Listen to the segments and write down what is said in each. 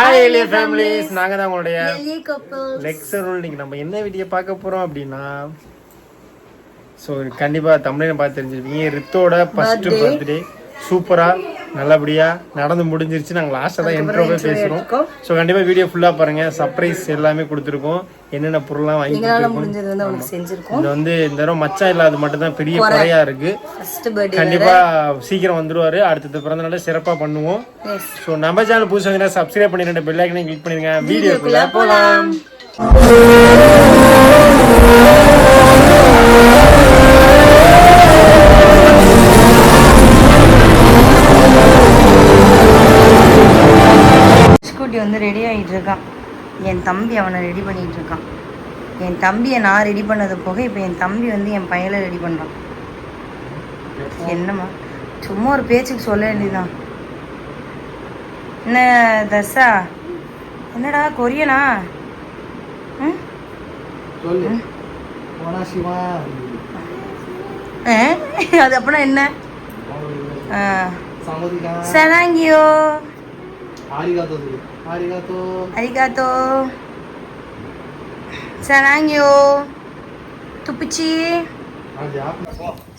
Hi எலிய families நாங்க தான் உங்களுடைய லெக்சர் இன்னைக்கு நம்ம என்ன வீடியோ பார்க்க போறோம் அப்படின்னா ஸோ கண்டிப்பா தமிழை பார்த்து தெரிஞ்சிருப்பீங்க. ரித்தோட ஃபர்ஸ்ட் பர்த்டே சூப்பரா. நல்லபடியா நடந்து முடிஞ்சிருச்சு நாங்கள் லாஸ்ட்டாக தான் இன்ட்ரோவே பேசுறோம். ஸோ கண்டிப்பா வீடியோ ஃபுல்லா பாருங்க. சர்ப்ரைஸ் எல்லாமே கொடுத்துருக்கோம். என்னென்ன பொருள்லாம் வாங்கி இது வந்து இந்த தடவை மச்சான் இல்லாத மட்டும் தான் பெரிய குறையா இருக்கு. ஃபர்ஸ்ட் பர்த்டே கண்டிப்பா சீக்கிரம் வந்துருவாரு. அடுத்தது பிறந்த நாள் சிறப்பா பண்ணுவோம். ஸோ நம்ம சேனல் புதுசாக சப்ஸ்கிரைப் பண்ணி ரெண்டு பெல் ஐக்கனையும் கிளிக் பண்ணிருங்க வீடியோக்குள்ள போலாம். வந்து ரெடி ஆகிட்டு இருக்கான் என் தம்பி அவனை ரெடி பண்ணிட்டு இருக்கான் என் தம்பியை நான் ரெடி பண்ணது போக இப்போ என் தம்பி வந்து என் பையனை ரெடி பண்ணுறான் என்னம்மா? சும்மா ஒரு பேச்சுக்கு சொல்ல வேண்டியதுதான். என்ன தர்ஷா? என்னடா கொரியனா? அது அப்படின்னா என்ன? சனாங்கியோ அரிகாத்தோ சனாங்கியோ துப்பிச்சி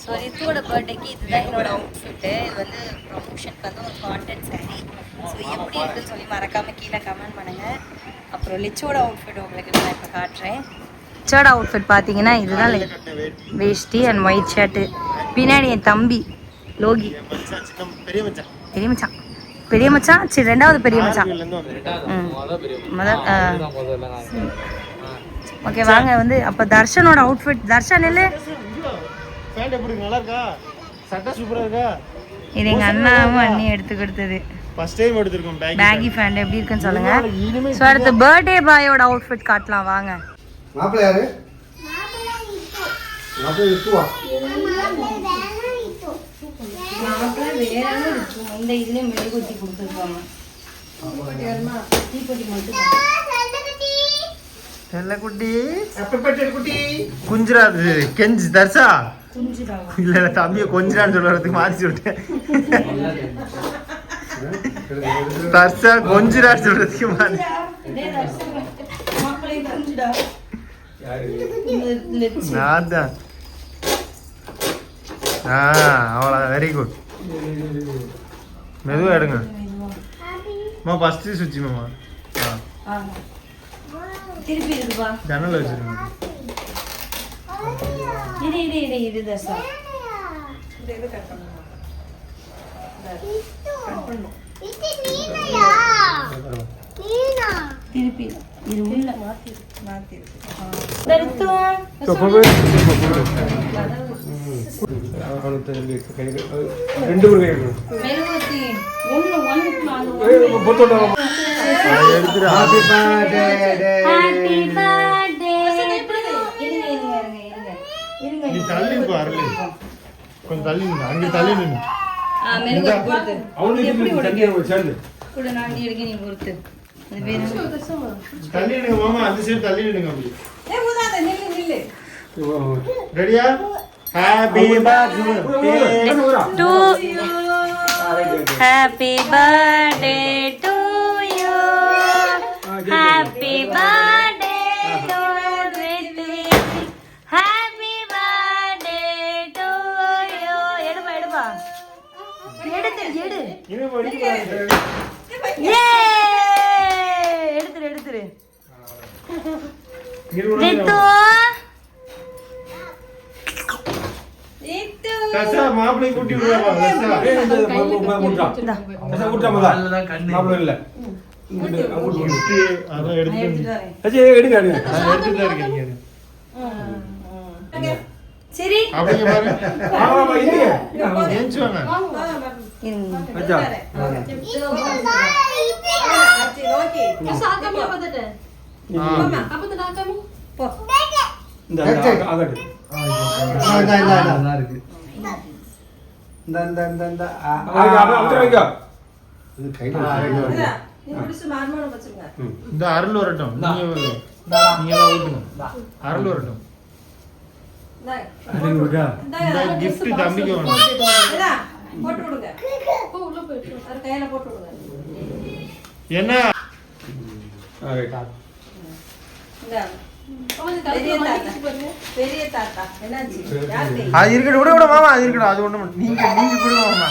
ஸோ ரித்துவோட பர்த்டேக்கு இதுதான் என்னோட அவுட்ஃபிட்டு இது வந்து ப்ரொமோஷனுக்கு வந்து ஒரு கான்டென்ட் சாரீ ஸோ எப்படி இருக்குன்னு சொல்லி மறக்காம கீழே கமெண்ட் பண்ணுங்க. அப்புறம் லிச்சோட அவுட்ஃபிட் உங்களுக்கு நான் இப்போ காட்டுறேன். லிச்சோட அவுட்ஃபிட் பார்த்தீங்கன்னா இதுதான் வேஷ்டி அண்ட் ஒயிட் ஷர்ட்டு பின்னாடி என் தம்பி லோகி. பெரிய மச்சான். பெரிய மச்சான்? பெரிய மச்சான். சரி ரெண்டாவது. பெரிய மச்சான். ஓகே வாங்க வந்து அப்போ தர்ஷனோட அவுட்ஃபிட் தர்ஷன் இல்லை பேண்ட் எப்படி இருக்கு? நல்லா இருக்கா? சட்டை சூப்பரா இருக்கா? இது எங்கள் அண்ணாவும் அண்ணி எடுத்து கொடுத்தது. ஃபர்ஸ்ட் டைம் எடுத்திருக்கோம் பேக் பேகி ஃபேண்ட் எப்படி இருக்குன்னு சொல்லுங்க. ஸோ அடுத்து பர்த்டே பாயோட அவுட்ஃபிட் காட்டலாம் வாங்க. மாப்பிள்ள யாரு? மாப்பிள்ள இருக்குவா இந்த இதுலேயே மெழுகுத்தி கொடுத்துருக்காங்க. செல்லக்குட்டி. குட்டி? குஞ்சிராது. கெஞ்சி தர்சா இல்ல இல்ல தம்பிய கொஞ்சிரான்னு சொல்றதுக்கு மாத்தி சொல்லிட்டேன் தர்சா கொஞ்சிரான்னு சொல்றதுக்கு மாத்தி நான் தான். ஆ அவ்வளோ வெரி குட் மெதுவாக எடுங்க அம்மா ஃபஸ்ட்டு சுவிட்ச் மாமா ஆ திருப்பி இருக்குப்பா ஜன்னல் வச்சிருங்க இது இது இது இது தர்ஷா திருப்பி இது உள்ள மாத்தி மாத்தி ரெண்டு பேரும் கை மெழுகுவத்தி ஒன்று ஒன்று நாலு எடுத்துரு ஹாப்பி பர்த்டே ஹாப்பி பர்த்டே இருங்க தள்ளி போ கொஞ்சம் தள்ளி நின்று தள்ளி நின்று தண்ணி சேர்ந்து கூட நான் எடுக்க நீ பொறுத்து தள்ளி மாமா அந்த சைடு தள்ளி நிடுங்க அப்படி ரெடியா happy birthday to happy birthday to you happy birthday to happy birthday to you எடுப்பா எடுப்பா. எடுத்து எடு. இன்னும் படிக்க. ஏ! எடுத்துரு எடுத்துரு. ரித்து தசா மாப்பிளை கூட்டி சரி. அப்படிங்க பாருங்க ஆமா இருங்க மச்சா ஆ. இந்த ஆகட்டு நல்லா இருக்கு இந்த இந்த இந்த இந்த இது கையில இந்த அருள் வரட்டும் நீங்க நீங்க தான் ஊட்டுங்க அருள் வரட்டும் இந்த gift தம்பிக்கு வேணும் போட்டு விடுங்க உள்ள போயிட்டு கையில போட்டு விடுங்க என்ன ஆ, ரைட். பெரிய தாத்தா. என்னாச்சு? அது இருக்கட்டும். விட விட மாமா அது இருக்கட்டும். அது ஒண்ணு நீங்க நீங்க கொடுங்க மாமா.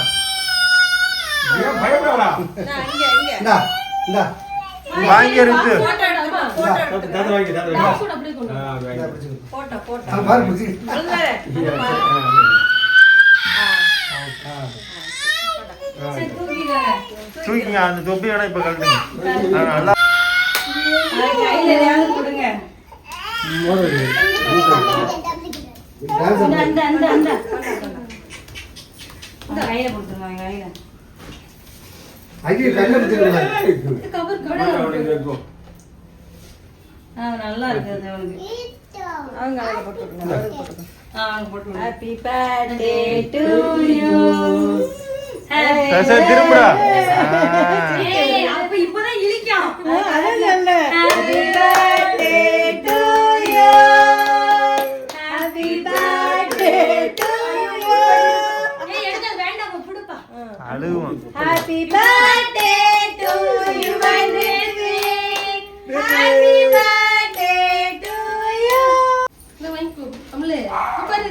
வாங்கி இருக்கு. தூக்கிங்க அந்த தொப்பி வேணா இப்ப கழட்டுங்க. ஆ, நல்லா ஆ அவங்க போட்டு ஹாப்பி பர்த்டே டு யூ திரும்புடா.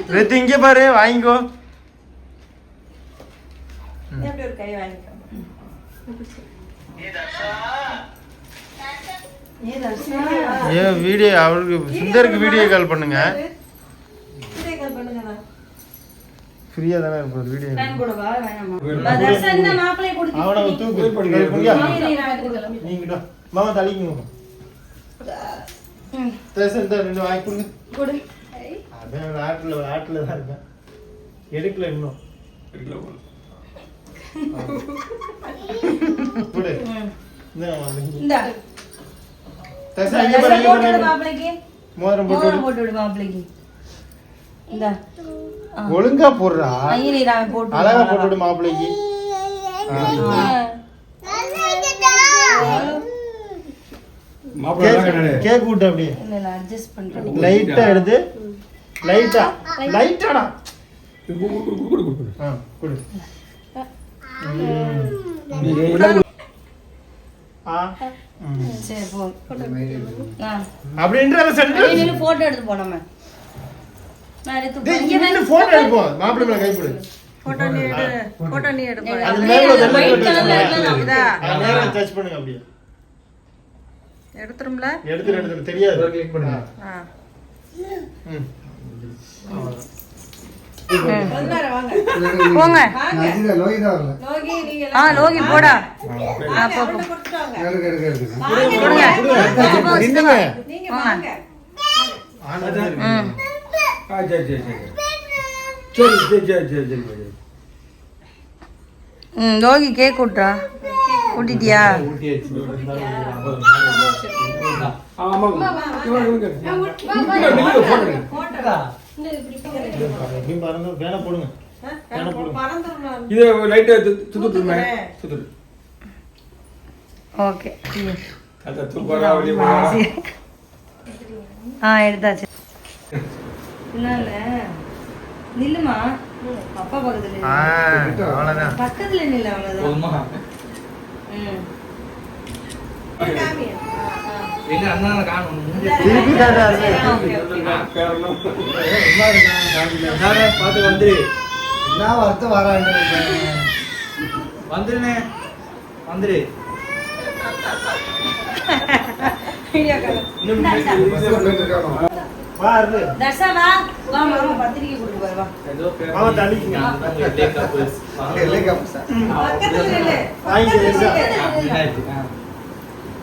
பாரு ரெத்து இங்க பாரு வாங்கிக்கோ. ஏ வீடியோ அவருக்கு சுந்தருக்கு வீடியோ கால் பண்ணுங்க. வீடியோ கால் பண்ணுங்க ஃப்ரீயா தானே இருப்பார் வீடியோ அவனை தூக்கு நீங்க மாமா தள்ளிக்குங்க ம். தர்சன் இந்த ரெண்டு வாங்கி கொடுங்க. கொடு. அதான் நாட்டுல நாட்டுல தான் இருக்கேன். எடுக்கல இன்னும். ஆ. ஒழுங்கா போடுறா. அழகா போட்டு விடு மாப்பிள்ளைக்கு. கேக் விட்டு அப்படியே. இல்ல இல்ல அட்ஜஸ்ட் பண்றேன். லைட்டா எடுத்து லைட்டா லைட்டாடா குடு, குடு, குடு, குடு, குடு, குடு. ஆ கொடு நீங்க என்ன ஆ ம். சரி போ ஆ அப்படின்ற போட்டோ எடுத்து போ நம்ம நான் எடுத்து டேய் இங்க இங்க நின்னு போட்டோ எடுப்போம் மாப்பிள்ளை மேல கை போடு போட்டோ நீ எடு போட்டோ நீ எடு. அது மேல வெள்ளை பண்ணுங்க. இதா? அது மேல டச் பண்ணுங்க அப்படியே எடுத்துரும்ல எடுத்துரு எடுத்துரு தெரியாது கிளிக் பண்ணுங்க. ஆ ம். போங்க. ஆ லோகி போடா. லோகி கேக் விட்றா கூட்டிட்டியா? எப்படியும் பாருங்க வேணா போடுங்க. வேணா போடுங்க. இதை லைட்டா து- சுத்துட்டுமே. சுத்துட்டு. ஓகே. அதை தூக்குவாரா, வெளிய போவாரா? ஆ எடுத்தாச்சு. என்னல நில்லுமா. அப்பா பக்கத்துல பக்கத்துல நில்லு அவ்வளவுதான் ம். ஓகே காரணம். என்ன வார்த்தை வராங்க வந்துருனே வந்துரு பத்திரிக்கை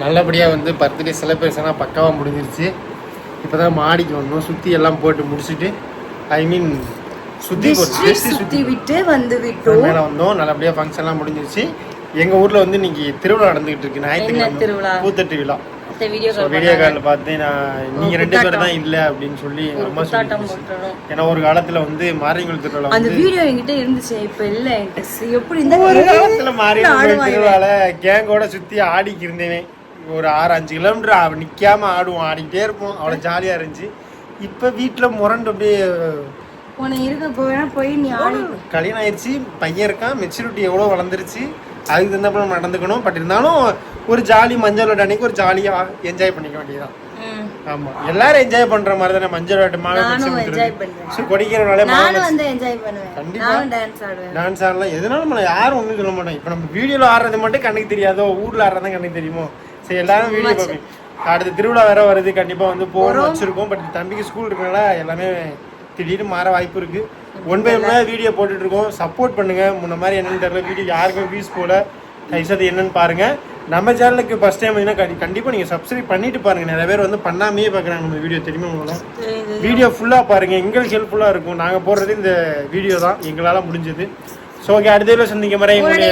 நல்லபடியாக வந்து பர்த்டே செலிப்ரேஷனாக பக்காவாக முடிஞ்சிருச்சு. இப்போ தான் மாடிக்கு வந்தோம். சுற்றி எல்லாம் போட்டு முடிச்சுட்டு ஐ மீன் சுத்தி சுத்தி. விட்டு வந்து விட்டோம். மேல வந்தோம். நல்லபடியா ஃபங்க்ஷன்லாம் முடிஞ்சிருச்சு. எங்க ஊர்ல வந்து இன்னைக்கு திருவிழா நடந்துகிட்டு இருக்கு. ஞாயிற்றுக்கிழமை. திருவிழா? பூத்தட்டு விழா இந்த வீடியோ ஸோ வீடியோ காலில் பார்த்து நான் நீங்க ரெண்டு பேர் தான் இல்ல அப்படின்னு சொல்லி அம்மா ஏன்னா ஒரு காலத்துல வந்து மாரியங்குள் திருவிழா அந்த வீடியோ என்கிட்ட இருந்துச்சு. இப்ப இல்ல எப்படி இந்த ஒரு காலத்துல ஆடுவாங்க. திருவிழால கேங்கோட சுத்தி ஆடிக்கு இருந்தேன். ஒரு ஆறு அஞ்சு கிலோமீட்டர் நிக்காம ஆடுவோம் ஆடிக்கிட்டே இருப்போம். அவ்வளவு ஜாலியா இருந்துச்சு. இப்ப வீட்டுல முரண்டு அப்படியே உன இருக்க போவேனா போய் நீ ஆடி. கல்யாணம் ஆயிடுச்சு பையன் இருக்கான் மெச்சூரிட்டி எவ்வளோ வளர்ந்துருச்சு அதுக்கு தகுந்த நம்ம நடந்துக்கணும். பட் இருந்தாலும் ஒரு ஜாலி மஞ்சள் விளையாட்டு அன்னைக்கு ஒரு ஜாலியா என்ஜாய் பண்ணிக்க வேண்டியதுதான். ம். ஆமா. எல்லாரும் என்ஜாய் பண்ற மாதிரி தானே மஞ்சள் விளையாட்டு மாவை நானும் மிக்ஸி enjoy விட்டுறது பண்றேன். ஸோ கொடிக்கிறனாலே டான்ஸ் ஆடலாம். எதனாலும் யாரும் ஒன்றும் சொல்ல மாட்டோம் இப்போ நம்ம வீடியோல ஆடுறது மட்டும் கண்ணுக்கு தெரியாதோ ஊர்ல ஆடுறது கண்ணுக்கு தெரியுமோ? சரி எல்லாரும் வீடியோ பார்ப்பேன் அடுத்து திருவிழா வேற வருது. கண்டிப்பா வந்து போகணும் வச்சிருக்கோம். பட் தம்பிக்கு ஸ்கூல் இருக்கனால எல்லாமே திடீர்னு மாற வாய்ப்பு இருக்கு. ஒன் பை ஒன்னா வீடியோ போட்டுட்டு இருக்கோம். சப்போர்ட் பண்ணுங்க. முன்ன மாதிரி என்னன்னு தெரியல. வீடியோ யாருக்கும் வியூஸ் போல தயவுசெய்து என்னன்னு பாருங்க. நம்ம சேனலுக்கு ஃபர்ஸ்ட் டைம் கண்டி- கண்டிப்பா நீங்க சப்ஸ்கிரைப் பண்ணிட்டு பாருங்க. நிறைய பேர் வந்து பண்ணாமையே பாக்குறாங்க நம்ம வீடியோ தெரியுமா உங்களுக்கு? வீடியோ ஃபுல்லாக பாருங்க. எங்களுக்கு ஹெல்ப்ஃபுல்லாக இருக்கும். நாங்கள் போடுறது இந்த வீடியோ தான். எங்களால் முடிஞ்சது. ஸோ ஓகே அடுத்த சந்திக்க மாதிரி எங்களுடைய